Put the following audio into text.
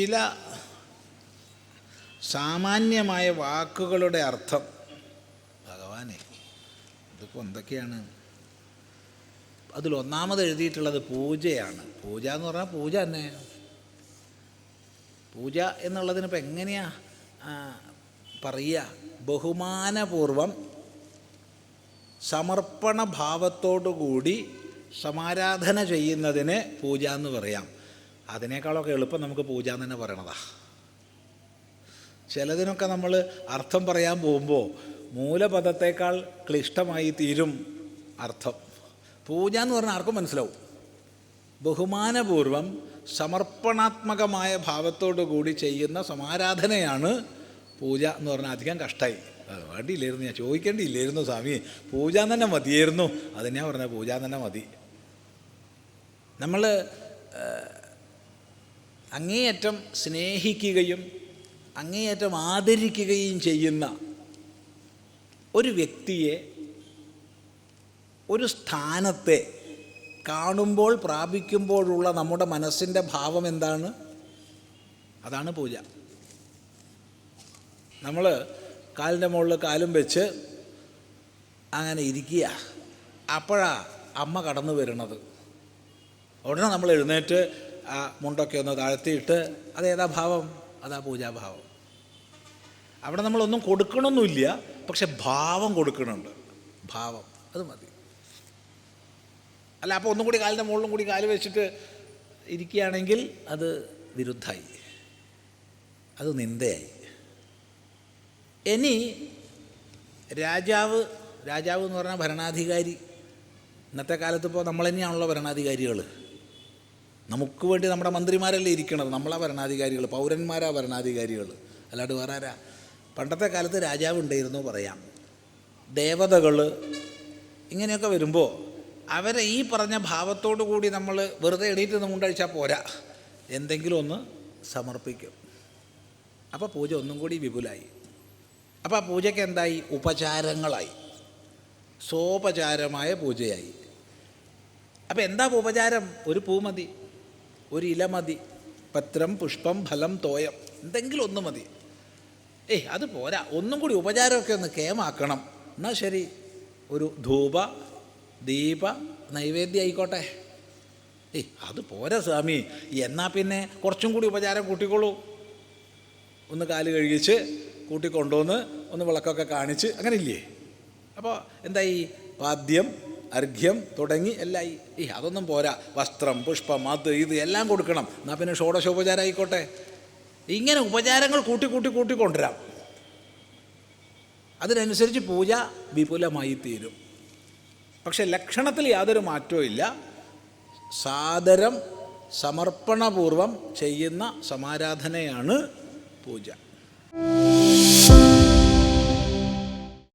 ചില സാമാന്യമായ വാക്കുകളുടെ അർത്ഥം. ഭഗവാനെ ഇതിപ്പോൾ എന്തൊക്കെയാണ്? അതിലൊന്നാമത് എഴുതിയിട്ടുള്ളത് പൂജയാണ്. പൂജ എന്ന് പറഞ്ഞാൽ പൂജ തന്നെ. പൂജ എന്നുള്ളതിനിപ്പോൾ എങ്ങനെയാ പറയുക ബഹുമാനപൂർവം സമർപ്പണ ഭാവത്തോടുകൂടി സമാരാധന ചെയ്യുന്നതിന് പൂജ എന്ന് പറയാം. അതിനേക്കാളൊക്കെ എളുപ്പം നമുക്ക് പൂജ എന്ന് തന്നെ പറയണതാ. ചിലതിനൊക്കെ നമ്മൾ അർത്ഥം പറയാൻ പോകുമ്പോൾ മൂലപദത്തേക്കാൾ ക്ലിഷ്ടമായി തീരും അർത്ഥം. പൂജ എന്ന് പറഞ്ഞാൽ ആർക്കും മനസ്സിലാവും. ബഹുമാനപൂർവം സമർപ്പണാത്മകമായ ഭാവത്തോടു കൂടി ചെയ്യുന്ന സമാരാധനയാണ് പൂജ എന്ന് പറഞ്ഞാൽ അധികം കഷ്ടമായി അത് വേണ്ടിയില്ലായിരുന്നു ഞാൻ ചോദിക്കേണ്ടിയില്ലായിരുന്നു സ്വാമി. പൂജ തന്നെ മതിയായിരുന്നു. അതിനാ പറഞ്ഞ പൂജ തന്നെ മതി. നമ്മൾ അങ്ങേയറ്റം സ്നേഹിക്കുകയും അങ്ങേയറ്റം ആദരിക്കുകയും ചെയ്യുന്ന ഒരു വ്യക്തിയെ ഒരു സ്ഥാനത്തെ കാണുമ്പോൾ പ്രാപിക്കുമ്പോഴുള്ള നമ്മുടെ മനസ്സിന്റെ ഭാവം എന്താണ്? അതാണ് പൂജ. നമ്മൾ കാലിന്റെ മുകളിൽ കാലും വെച്ച് അങ്ങനെ ഇരിക്കുക. അപ്പോഴാണ് അമ്മ കടന്നു വരുന്നത് ഉടനെ നമ്മൾ എഴുന്നേറ്റ് ആ മുണ്ടൊക്കെ ഒന്ന് താഴ്ത്തിയിട്ട് അതേതാ ഭാവം? അതാ പൂജാഭാവം. അവിടെ നമ്മളൊന്നും കൊടുക്കണമെന്നില്ല പക്ഷെ ഭാവം കൊടുക്കണുണ്ട്. ഭാവം. അത് മതി. അല്ല അപ്പോൾ ഒന്നും കൂടി കാലിന്റെ മുകളിലും കൂടി കാൽ വെച്ചിട്ട് ഇരിക്കുകയാണെങ്കിൽ അത് വിരുദ്ധമായി അത് നിന്ദയായി. ഇനി രാജാവ് രാജാവ് എന്ന് പറഞ്ഞാൽ ഭരണാധികാരി. ഇന്നത്തെ കാലത്ത് ഇപ്പോൾ നമ്മൾ ഭരണാധികാരികൾ. നമുക്ക് വേണ്ടി നമ്മുടെ മന്ത്രിമാരല്ലേ ഇരിക്കണത്? നമ്മളാ ഭരണാധികാരികൾ പൗരന്മാരാ ഭരണാധികാരികൾ. അല്ലാണ്ട് വേറെ ആരാ പണ്ടത്തെ കാലത്ത് രാജാവ് ഉണ്ടായിരുന്നു പറയാം. ദേവതകൾ ഇങ്ങനെയൊക്കെ വരുമ്പോൾ അവരെ ഈ പറഞ്ഞ ഭാവത്തോടു കൂടി നമ്മൾ വെറുതെ എണീറ്റ് കൊണ്ടഴിച്ചാൽ പോരാ. എന്തെങ്കിലും ഒന്ന് സമർപ്പിക്കും. അപ്പോൾ പൂജ ഒന്നും കൂടി വിപുലായി. അപ്പോൾ ആ പൂജയ്ക്ക് എന്തായി? ഉപചാരങ്ങളായി. സോപചാരമായ പൂജയായി. അപ്പോൾ എന്താ ഉപചാരം? ഒരു പൂ മതി. ഒരു ഇല മതി. പത്രം പുഷ്പം ഫലം തോയം എന്തെങ്കിലും ഒന്ന് മതി. ഏയ് അത് പോരാ. ഒന്നും കൂടി ഉപചാരമൊക്കെ ഒന്ന് കേമാക്കണം. എന്നാൽ ശരി. ഒരു ധൂപ ദീപ നൈവേദ്യം ആയിക്കോട്ടെ. ഏയ് അത് പോരാ സ്വാമി. എന്നാൽ പിന്നെ കുറച്ചും കൂടി ഉപചാരം കൂട്ടിക്കോളൂ. ഒന്ന് കാൽ കഴുകിച്ച് കൂട്ടിക്കൊണ്ടുവന്ന് ഒന്ന് വിളക്കൊക്കെ കാണിച്ച്. അങ്ങനെ ഇല്ലേ അപ്പോൾ എന്തായി? പാദ്യം അർഘ്യം തുടങ്ങി എല്ലായി ഈ അതൊന്നും പോരാ. വസ്ത്രം പുഷ്പം അത് ഇത് എല്ലാം കൊടുക്കണം. എന്നാൽ പിന്നെ ഷോഡശോപചാരം ആയിക്കോട്ടെ. ഇങ്ങനെ ഉപചാരങ്ങൾ കൂട്ടി കൂട്ടി കൂട്ടി കൊണ്ടുവരാം. അതിനനുസരിച്ച് പൂജ വിപുലമായി തീരും. പക്ഷെ ലക്ഷണത്തിൽ യാതൊരു മാറ്റവും ഇല്ല. സാദരം സമർപ്പണപൂർവം ചെയ്യുന്ന സമാരാധനയാണ് പൂജ.